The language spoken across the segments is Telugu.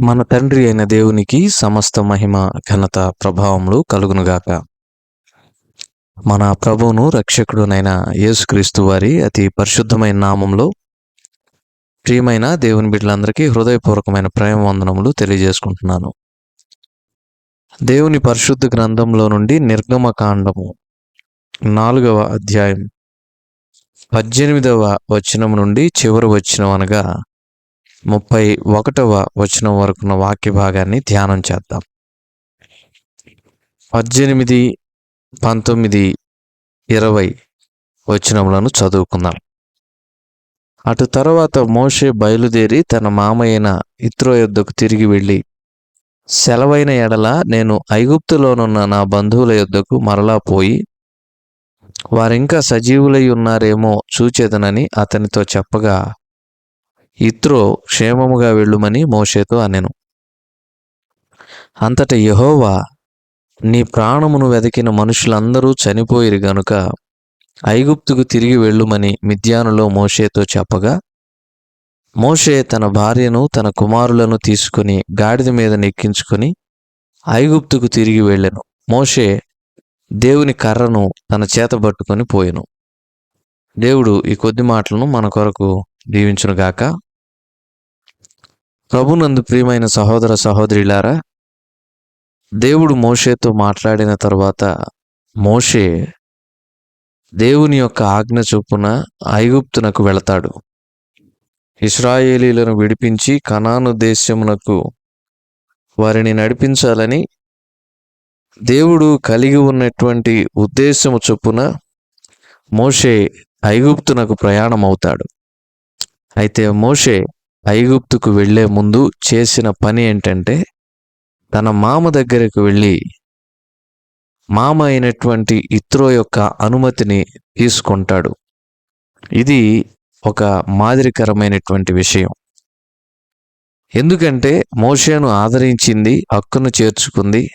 మన తండ్రి అయిన దేవునికి సమస్త మహిమ ఘనత ప్రభావములు కలుగునుగాక. మన ప్రభువును రక్షకుడునైన యేసుక్రీస్తు వారి అతి పరిశుద్ధమైన నామంలో ప్రియమైన దేవుని బిడ్డలందరికీ హృదయపూర్వకమైన ప్రేమ వందనములు తెలియజేసుకుంటున్నాను. దేవుని పరిశుద్ధ గ్రంథంలో నుండి నిర్గమకాండము నాలుగవ అధ్యాయం పద్దెనిమిదవ వచనం నుండి చివరి వచనం అనగా ముప్పై ఒకటవ వచనం వరకున్న వాక్య భాగాన్ని ధ్యానం చేద్దాం. పద్దెనిమిది పంతొమ్మిది ఇరవై వచనములను చదువుకుందాం. అటు తర్వాత మోషే బయలుదేరి తన మామయ్యన ఇత్రో యొద్దకు తిరిగి వెళ్ళి సెలవైన ఎడల నేను ఐగుప్తులోనున్న నా బంధువుల యొద్దకు మరలా పోయి వారింకా సజీవులై ఉన్నారేమో చూచేదనని అతనితో చెప్పగా ఇత్రో క్షేమముగా వెళ్ళుమని మోషేతో అనెను. అంతట యహోవా నీ ప్రాణమును వెతికిన మనుషులందరూ చనిపోయిరు గనుక ఐగుప్తుకు తిరిగి వెళ్ళుమని మిద్యానులో మోషేతో చెప్పగా మోషే తన భార్యను తన కుమారులను తీసుకుని గాడిద మీద నెక్కించుకొని ఐగుప్తుకు తిరిగి వెళ్ళెను. మోషే దేవుని కర్రను తన చేత పట్టుకొని పోయెను. దేవుడు ఈ కొద్ది మాటలను మన కొరకు దీవించునుగాక. ప్రభునందు ప్రియమైన సహోదర సహోదరిలారా దేవుడు మోషేతో మాట్లాడిన తర్వాత మోషే దేవుని యొక్క ఆజ్ఞ చొప్పున ఐగుప్తునకు వెళతాడు. ఇస్రాయేలీలను విడిపించి కనాను దేశమునకు వారిని నడిపించాలని దేవుడు కలిగి ఉన్నటువంటి ఉద్దేశము చొప్పున మోషే ఐగుప్తునకు ప్రయాణమవుతాడు. అయితే మోషే ఐగుప్తుకు వెళ్ళే ముందు చేసిన పని ఏంటంటే తన మామ దగ్గరకు వెళ్ళి మామ అయినటువంటి ఇత్రో యొక్క అనుమతిని తీసుకుంటాడు. ఇది ఒక మాదిరికరమైనటువంటి విషయం. ఎందుకంటే మోషేను ఆదరించింది హక్కును చేర్చుకుంది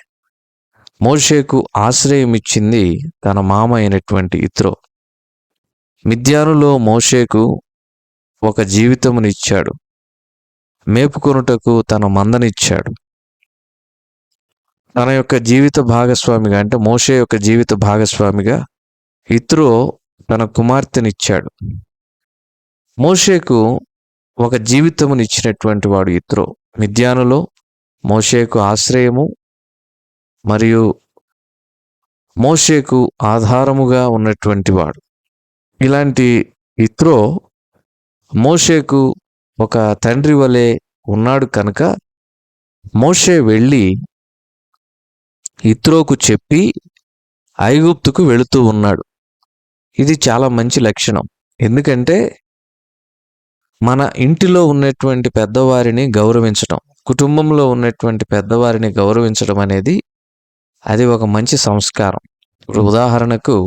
మోషేకు ఆశ్రయం ఇచ్చింది తన మామ అయినటువంటి ఇత్రో. మిద్యానులో మోషేకు ఒక జీవితమునిచ్చాడు. మేపుకొనుటకు తన మందనిచ్చాడు. తన యొక్క జీవిత భాగస్వామిగా అంటే మోషే యొక్క జీవిత భాగస్వామిగా ఇత్రో తన కుమార్తెనిచ్చాడు. మోషేకు ఒక జీవితమునిచ్చినటువంటి వాడు ఇత్రో. మిద్యానులో మోషేకు ఆశ్రయము మరియు మోషేకు ఆధారముగా ఉన్నటువంటి వాడు. ఇలాంటి ఇత్రో మోషేకు ఒక తండ్రి వలె ఉన్నాడు కనుక మోషే వెళ్ళి ఇత్రోకు చెప్పి ఐగుప్తుకు వెళుతూ ఉన్నాడు. ఇది చాలా మంచి లక్షణం. ఎందుకంటే మన ఇంటిలో ఉన్నటువంటి పెద్దవారిని గౌరవించడం కుటుంబంలో ఉన్నటువంటి పెద్దవారిని గౌరవించడం అనేది అది ఒక మంచి సంస్కారం. ఇప్పుడు ఉదాహరణకు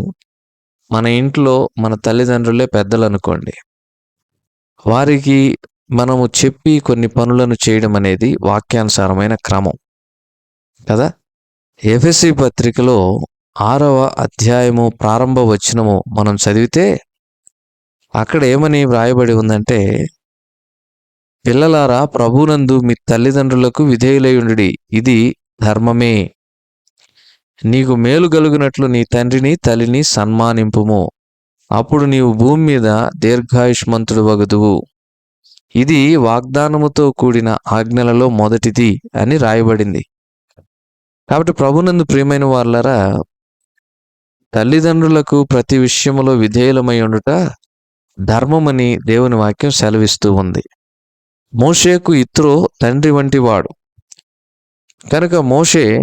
మన ఇంట్లో మన తల్లిదండ్రులే పెద్దలు అనుకోండి వారికి మనము చెప్పి కొన్ని పనులను చేయడం అనేది వాక్యానుసారమైన క్రమం. కదా? ఎఫ్ఎస్సి పత్రికలో ఆరవ అధ్యాయము ప్రారంభ వచనము మనం చదివితే అక్కడ ఏమని వ్రాయబడి ఉందంటే పిల్లలారా ప్రభునందు మీ తల్లిదండ్రులకు విధేయులయుండి ఇది ధర్మమే. నీకు మేలు కలుగునట్లు నీ తండ్రిని తల్లిని సన్మానింపుము. అప్పుడు నీవు భూమి మీద దీర్ఘాయుష్మంతుడు వగదువు. ఇది వాగ్దానముతో కూడిన ఆజ్ఞలలో మొదటిది అని రాయబడింది. కాబట్టి ప్రభునందు ప్రియమైన వాళ్ళరా తల్లిదండ్రులకు ప్రతి విషయములో విధేయులమై ఉండుట ధర్మమని దేవుని వాక్యం సెలవిస్తూ ఉంది. మోషేకు ఇత్రో తండ్రి వంటి వాడు. కనుక మోషే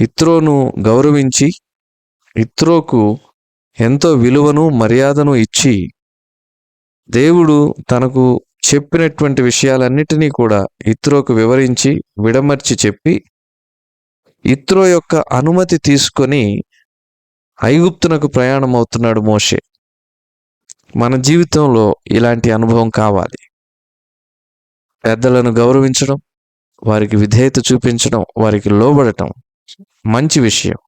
ఇత్రోను గౌరవించి ఇత్రోకు ఎంతో విలువను మర్యాదను ఇచ్చి దేవుడు తనకు చెప్పినటువంటి విషయాలన్నిటినీ కూడా ఇత్రోకు వివరించి విడమర్చి చెప్పి ఇత్రో యొక్క అనుమతి తీసుకొని ఐగుప్తునకు ప్రయాణం అవుతున్నాడు మోషే. మన జీవితంలో ఇలాంటి అనుభవం కావాలి. పెద్దలను గౌరవించడం వారికి విధేయత చూపించడం వారికి లోబడటం మంచి విషయం.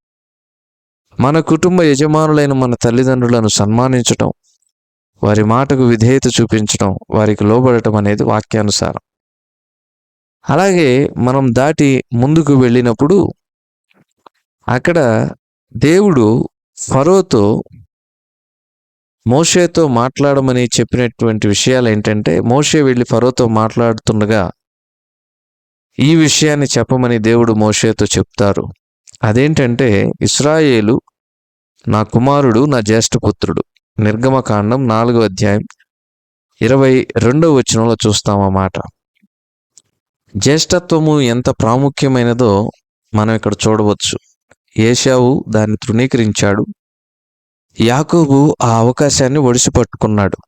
మన కుటుంబ యజమానులైన మన తల్లిదండ్రులను సన్మానించటం వారి మాటకు విధేయత చూపించడం వారికి లోబడటం అనేది వాక్యానుసారం. అలాగే మనం దాటి ముందుకు వెళ్ళినప్పుడు అక్కడ దేవుడు ఫరోతో మోషేతో మాట్లాడమని చెప్పినటువంటి విషయాలు ఏంటంటే మోషే వెళ్ళి ఫరోతో మాట్లాడుతుండగా ఈ విషయాన్ని చెప్పమని దేవుడు మోషేతో చెప్తారు. అదేంటంటే ఇస్రాయేలు నా కుమారుడు నా జ్యేష్ఠపుత్రుడు. నిర్గమకాండం నాలుగో అధ్యాయం ఇరవై రెండవ వచనంలో చూస్తాం జ్యేష్ఠత్వము ఎంత ప్రాముఖ్యమైనదో మనం ఇక్కడ చూడవచ్చు. ఏషావు దాన్ని తృణీకరించాడు. యాకోబు ఆ అవకాశాన్ని ఒడిసి పట్టుకున్నాడు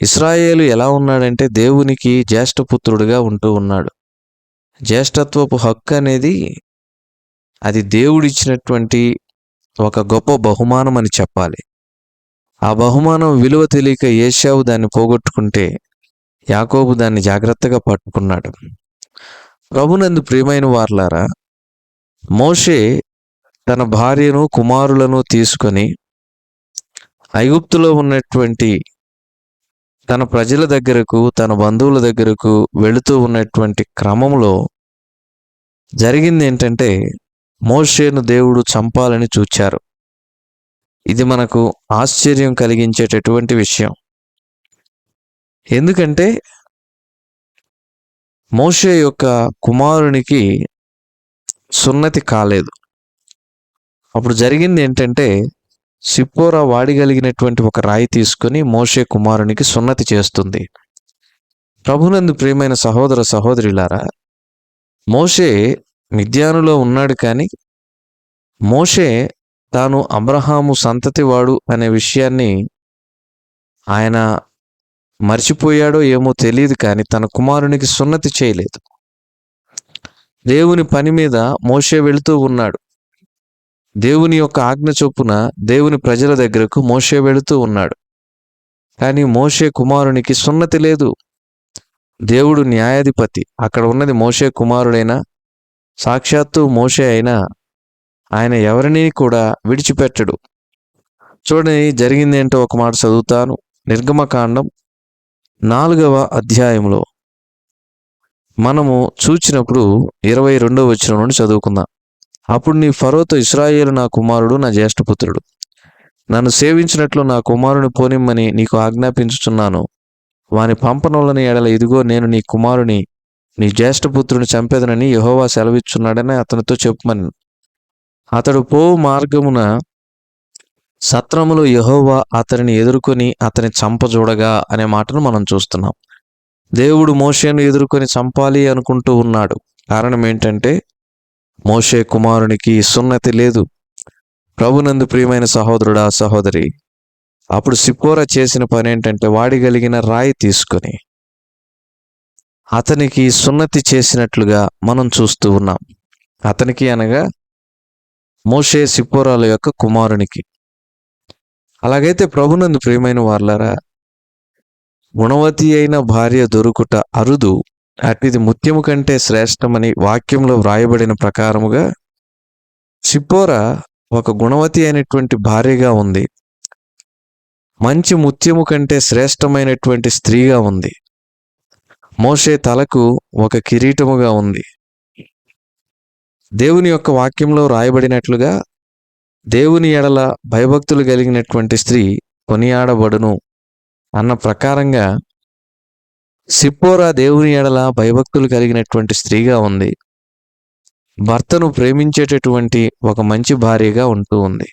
ఇస్రాయేలు ఎలా ఉన్నాడంటే దేవునికి జ్యేష్ఠపుత్రుడిగా ఉంటూ ఉన్నాడు. జ్యేష్ఠత్వపు హక్కు అనేది అది దేవుడిచ్చినటువంటి ఒక గొప్ప బహుమానం అని చెప్పాలి. ఆ బహుమానం విలువ తెలియక ఏషావు దాన్ని పోగొట్టుకుంటే యాకోబు దాన్ని జాగ్రత్తగా పట్టుకున్నాడు. ప్రభునందు ప్రియమైన వార్లారా మోషే తన భార్యను కుమారులను తీసుకొని ఐగుప్తులో ఉన్నటువంటి తన ప్రజల దగ్గరకు తన బంధువుల దగ్గరకు వెళుతూ ఉన్నటువంటి క్రమంలో జరిగింది ఏంటంటే మోషేను దేవుడు చంపాలని చూచారు. ఇది మనకు ఆశ్చర్యం కలిగించేటటువంటి విషయం. ఎందుకంటే మోషే యొక్క కుమారునికి సున్నతి కాలేదు. అప్పుడు జరిగింది ఏంటంటే సిప్పోరా వాడిగలిగినటువంటి ఒక రాయి తీసుకొని మోషే కుమారునికి సున్నతి చేస్తుంది. ప్రభునందు ప్రియమైన సహోదర సహోదరులారా మోషే మిద్యానులో ఉన్నాడు కానీ మోషే తాను అబ్రహాము సంతతివాడు అనే విషయాన్ని ఆయన మర్చిపోయాడో ఏమో తెలియదు కానీ తన కుమారునికి సున్నతి చేయలేదు. దేవుని పని మీద మోషే వెళుతూ ఉన్నాడు. దేవుని యొక్క ఆజ్ఞ చొప్పున దేవుని ప్రజల దగ్గరకు మోషే వెళుతూ ఉన్నాడు. కానీ మోషే కుమారునికి సున్నతి లేదు. దేవుడు న్యాయాధిపతి. అక్కడ ఉన్నది మోషే కుమారుడైనా సాక్షాత్తు మోషే అయినా ఆయన ఎవరిని కూడా విడిచిపెట్టడు. చూడని జరిగిందేంటో ఒక మాట చదువుతాను. నిర్గమకాండం నాలుగవ అధ్యాయంలో మనము చూచినప్పుడు ఇరవై రెండవ వచ్చిన నుండి చదువుకుందాం. అప్పుడు నీ ఫరోతో ఇస్రాయేలు నా కుమారుడు నా జ్యేష్ఠపుత్రుడు నన్ను సేవించినట్లు నా కుమారుని పోనిమ్మని నీకు ఆజ్ఞాపించుచున్నాను. వాని పంపనోళ్ళని ఎడల ఇదిగో నేను నీ కుమారుని నీ జ్యేష్ఠపుత్రుని చంపేదనని యహోవా సెలవిచ్చున్నాడని అతనితో చెప్పమని అతడు పో మార్గమున సత్రములో యహోవా అతనిని ఎదుర్కొని అతని చంపజూడగా అనే మాటను మనం చూస్తున్నాం. దేవుడు మోషేను ఎదుర్కొని చంపాలి అనుకుంటూ ఉన్నాడు. కారణం ఏంటంటే మోషే కుమారునికి సున్నతి లేదు. ప్రభునందు ప్రియమైన సహోదరుడా సహోదరి అప్పుడు సిప్పోర చేసిన పని ఏంటంటే వాడిగలిగిన రాయి తీసుకొని అతనికి సున్నతి చేసినట్లుగా మనం చూస్తూ ఉన్నాం. అతనికి అనగా మోషే సిప్పోరాల యొక్క కుమారునికి. అలాగైతే ప్రభునందు ప్రియమైన వార్లరా గుణవతి అయిన భార్య దొరుకుట అరుదు అటిది ముత్యము కంటే శ్రేష్టమని వాక్యంలో వ్రాయబడిన ప్రకారముగా సిప్పోరా ఒక గుణవతి అయినటువంటి భార్యగా ఉంది. మంచి ముత్యము కంటే శ్రేష్టమైనటువంటి స్త్రీగా ఉంది. మోషే తలకు ఒక కిరీటముగా ఉంది. దేవుని యొక్క వాక్యంలో రాయబడినట్లుగా దేవుని ఎడల భయభక్తులు కలిగినటువంటి స్త్రీ కొనియాడబడును అన్న ప్రకారంగా సిప్పోరా దేవుని ఎడల భయభక్తులు కలిగినటువంటి స్త్రీగా ఉంది. భర్తను ప్రేమించేటటువంటి ఒక మంచి భార్యగా ఉంటూ ఉంది.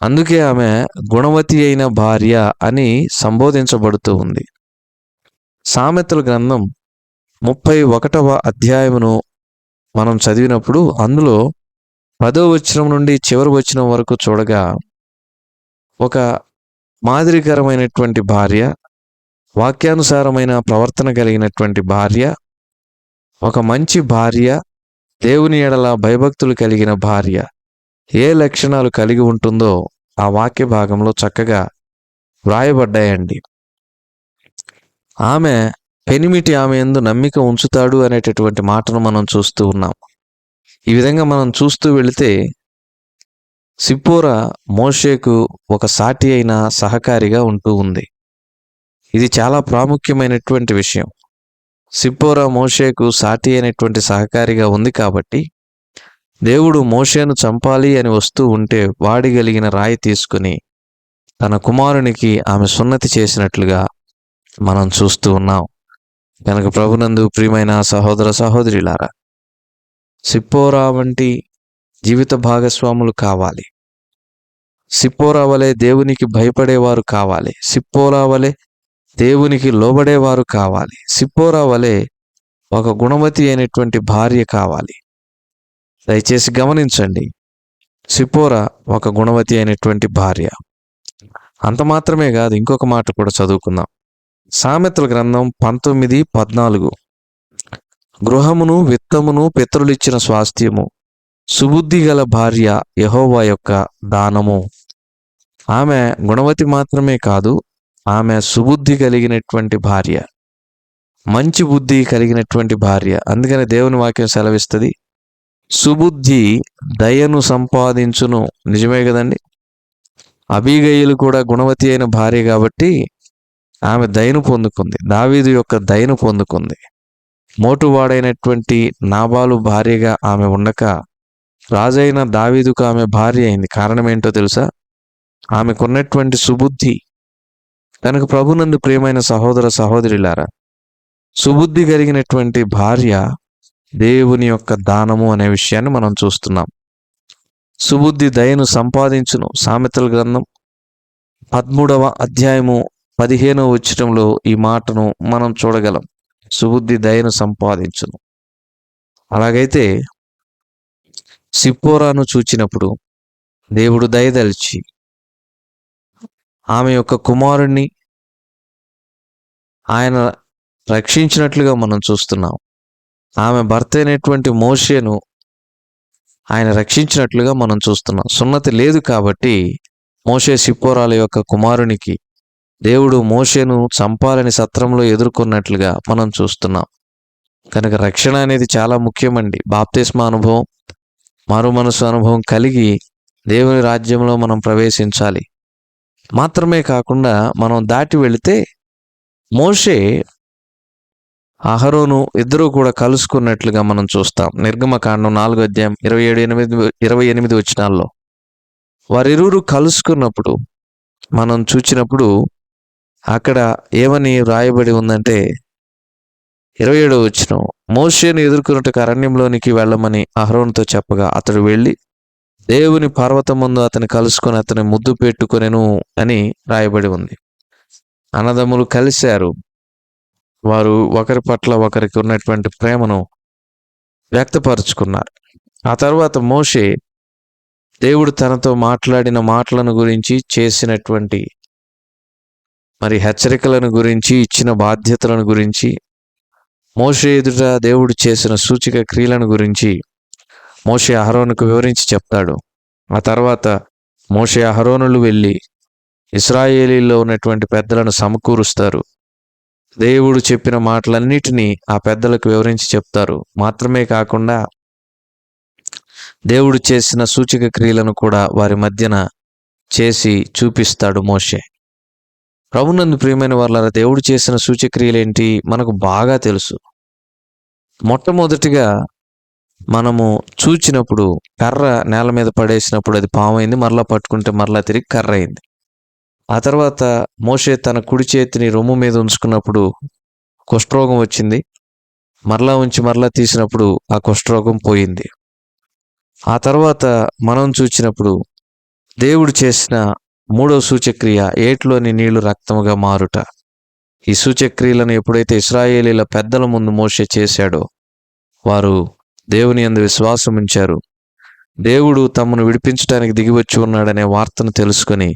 అందుకే ఆమె గుణవతి అయిన భార్య అని సంబోధించబడుతూ ఉంది. సామెతల గ్రంథం ముప్పై ఒకటవ అధ్యాయమును మనం చదివినప్పుడు అందులో పదో వచనం నుండి చివరి వచనం వరకు చూడగా ఒక మాదిరికరమైనటువంటి భార్య వాక్యానుసారమైన ప్రవర్తన కలిగినటువంటి భార్య ఒక మంచి భార్య దేవుని ఎడల భయభక్తులు కలిగిన భార్య ఏ లక్షణాలు కలిగి ఉంటుందో ఆ వాక్య భాగంలో చక్కగా వ్రాయబడ్డాయండి. ఆమె పెనిమిటి ఆమె ఎందు నమ్మిక ఉంచుతాడు అనేటటువంటి మాటను మనం చూస్తూ ఉన్నాం. ఈ విధంగా మనం చూస్తూ వెళితే సిప్పోరా మోషేకు ఒక సాటి అయిన సహకారిగా ఉంటూ ఉంది. ఇది చాలా ప్రాముఖ్యమైనటువంటి విషయం. సిప్పోరా మోషేకు సాటి అయినటువంటి సహకారిగా ఉంది కాబట్టి దేవుడు మోషేను చంపాలి అని వస్తూ ఉంటే వాడిగలిగిన రాయి తీసుకుని తన కుమారునికి ఆమె సున్నతి చేసినట్లుగా మనం చూస్తూ ఉన్నాం. కనుక ప్రభునందు ప్రియమైన సహోదర సహోదరిలారా సిప్పోరా వంటి జీవిత భాగస్వాములు కావాలి. సిప్పోరా వలె దేవునికి భయపడేవారు కావాలి. సిప్పోరా వలె దేవునికి లోబడేవారు కావాలి. సిప్పోరా వలె ఒక గుణవతి అయినటువంటి భార్య కావాలి. దయచేసి గమనించండి. సిప్పోరా ఒక గుణవతి అయినటువంటి భార్య. అంత మాత్రమే కాదు ఇంకొక మాట కూడా చదువుకుందాం. సామెతల గ్రంథం పంతొమ్మిది పద్నాలుగు. గృహమును విత్తమును పితరులిచ్చిన స్వాస్థ్యము సుబుద్ధి గల భార్య యహోవా యొక్క దానము. ఆమె గుణవతి మాత్రమే కాదు ఆమె సుబుద్ధి కలిగినటువంటి భార్య. మంచి బుద్ధి కలిగినటువంటి భార్య. అందుకని దేవుని వాక్యం సెలవిస్తుంది సుబుద్ధి దయను సంపాదించును. నిజమే కదండి? అబీగయ్యలు కూడా గుణవతి అయిన భార్య కాబట్టి ఆమె దయను పొందుకుంది. దావీదు యొక్క దయను పొందుకుంది. మోటువాడైనటువంటి నాబాలు భార్యగా ఆమె ఉండక రాజైన దావీదుకు ఆమె భార్య అయింది. కారణం ఏంటో తెలుసా? ఆమెకున్నటువంటి సుబుద్ధి తనకు ప్రభునందు ప్రియమైన సహోదర సహోదరులారా సుబుద్ధి కలిగినటువంటి భార్య దేవుని యొక్క దానము అనే విషయాన్ని మనం చూస్తున్నాం. సుబుద్ధి దయను సంపాదించును. సామెతల గ్రంథం పదమూడవ అధ్యాయము పదిహేనవ వచ్చటంలో ఈ మాటను మనం చూడగలం. సుబుద్ధి దయను సంపాదించును. అలాగైతే సిప్పోరాను చూచినప్పుడు దేవుడు దయదలిచి ఆమె యొక్క కుమారుణ్ణి ఆయన రక్షించినట్లుగా మనం చూస్తున్నాం. ఆమె భర్త అయినటువంటి మోషేను ఆయన రక్షించినట్లుగా మనం చూస్తున్నాం. సున్నతి లేదు కాబట్టి మోషే సిప్పోరాల యొక్క కుమారునికి దేవుడు మోషేను చంపాలని సత్రంలో ఎదుర్కొన్నట్లుగా మనం చూస్తున్నాం. కనుక రక్షణ అనేది చాలా ముఖ్యమండి. బాప్తిస్మ అనుభవం మారు మనసు అనుభవం కలిగి దేవుని రాజ్యంలో మనం ప్రవేశించాలి. మాత్రమే కాకుండా మనం దాటి వెళితే మోషే అహరోను ఇద్దరూ కూడా కలుసుకున్నట్లుగా మనం చూస్తాం. నిర్గమకాండం నాలుగో అధ్యాయం ఇరవై ఏడు ఎనిమిది ఇరవై ఎనిమిది వచ్చినాల్లో వారిరువురు కలుసుకున్నప్పుడు మనం చూచినప్పుడు అక్కడ ఏమని రాయబడి ఉందంటే ఇరవై ఏడో వచ్చిన మోషేను ఎదుర్కొన్నట్టు అరణ్యంలోనికి వెళ్ళమని అహరోన్తో చెప్పగా అతడు వెళ్ళి దేవుని పర్వతం ముందు అతని కలుసుకొని అతని ముద్దు పెట్టుకొనెను అని రాయబడి ఉంది. అన్నదమ్ములు కలిశారు. వారు ఒకరి పట్ల ఒకరికి ఉన్నటువంటి ప్రేమను వ్యక్తపరుచుకున్నారు. ఆ తర్వాత మోషే దేవుడు తనతో మాట్లాడిన మాటలను గురించి చేసినటువంటి మరి హెచ్చరికలను గురించి ఇచ్చిన బాధ్యతలను గురించి మోషే ఎదుట దేవుడు చేసిన సూచిక క్రియలను గురించి మోషే అహరోనుకు వివరించి చెప్తాడు. ఆ తర్వాత మోషే అహరోనులు వెళ్ళి ఇస్రాయేలీలో ఉన్నటువంటి పెద్దలను సమకూరుస్తారు. దేవుడు చెప్పిన మాటలన్నిటినీ ఆ పెద్దలకు వివరించి చెప్తారు. మాత్రమే కాకుండా దేవుడు చేసిన సూచిక క్రియలను కూడా వారి మధ్యన చేసి చూపిస్తాడు మోషే. ప్రభునందు ప్రియమైన వాళ్ళ దేవుడు చేసిన సూచక్రియలేంటి మనకు బాగా తెలుసు. మొట్టమొదటిగా మనము చూచినప్పుడు కర్ర నేల మీద పడేసినప్పుడు అది పామైంది మరలా పట్టుకుంటే మరలా తిరిగి కర్ర అయింది ఆ తర్వాత మోషే తన కుడి చేతిని రొమ్ము మీద ఉంచుకున్నప్పుడు కుష్ఠరోగం వచ్చింది. మరలా ఉంచి మరలా తీసినప్పుడు ఆ కుష్ఠరోగం పోయింది. ఆ తర్వాత మనం చూచినప్పుడు దేవుడు చేసిన మూడో సూచక్రియ ఏట్లోని నీళ్ళు రక్తముగా మారుట. ఈ సూచక్రియలను ఎప్పుడైతే ఇస్రాయేలీల పెద్దల ముందు మోసే చేశాడో వారు దేవుని అందు విశ్వాసం ఉంచారు. దేవుడు తమను విడిపించడానికి దిగివచ్చి ఉన్నాడనే వార్తను తెలుసుకొని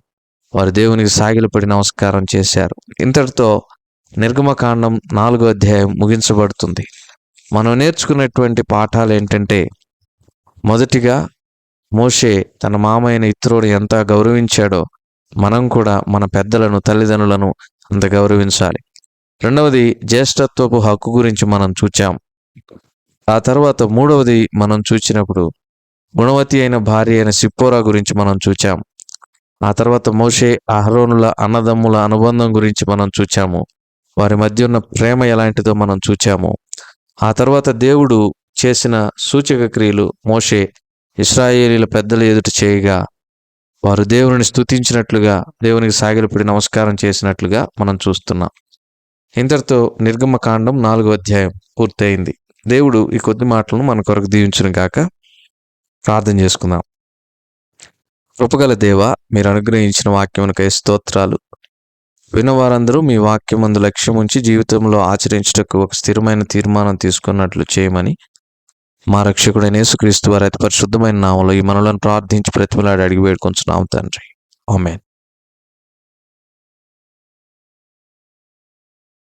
వారు దేవునికి సాగిలపడి నమస్కారం చేశారు. ఇంతటితో నిర్గమకాండం నాలుగో అధ్యాయం ముగించబడుతుంది. మనం నేర్చుకున్నటువంటి పాఠాలు ఏంటంటే మొదటిగా మోషే తన మామయ్యన ఇత్రుడు ఎంత గౌరవించాడో మనం కూడా మన పెద్దలను తల్లిదండ్రులను అంత గౌరవించాలి. రెండవది జ్యేష్ఠత్వపు హక్కు గురించి మనం చూచాం. ఆ తర్వాత మూడవది మనం చూచినప్పుడు గుణవతి అయిన భార్య అయిన సిప్పోరా గురించి మనం చూచాం. ఆ తర్వాత మోషే అహరోనుల అన్నదమ్ముల అనుబంధం గురించి మనం చూచాము. వారి మధ్య ఉన్న ప్రేమ ఎలాంటిదో మనం చూచాము. ఆ తర్వాత దేవుడు చేసిన సూచక క్రియలు మోషే ఇస్రాయేలీల పెద్దల ఎదుట చేయగా వారు దేవుని స్థుతించినట్లుగా దేవునికి సాగిలపడి నమస్కారం చేసినట్లుగా మనం చూస్తున్నాం. ఇంతటితో నిర్గమకాండం నాలుగో అధ్యాయం పూర్తయింది. దేవుడు ఈ కొద్ది మాటలను మన కొరకు దీవించును గాక. ప్రార్థన చేసుకుందాం. కృపగల దేవ మీరు అనుగ్రహించిన వాక్యమునకై స్తోత్రాలు. వినవారందరూ మీ వాక్యం అందు లక్ష్యం ఉంచి జీవితంలో ఆచరించుటకు ఒక స్థిరమైన తీర్మానం తీసుకున్నట్లు చేయమని మా రక్షకుడైన యేసుక్రీస్తు వారి అతి పరిశుద్ధమైన నామంలో ఈ మనలను ప్రార్థించి ప్రతిమలాడి అడిగి వేడుకొంచున్నాం తండ్రి. ఆమెన్.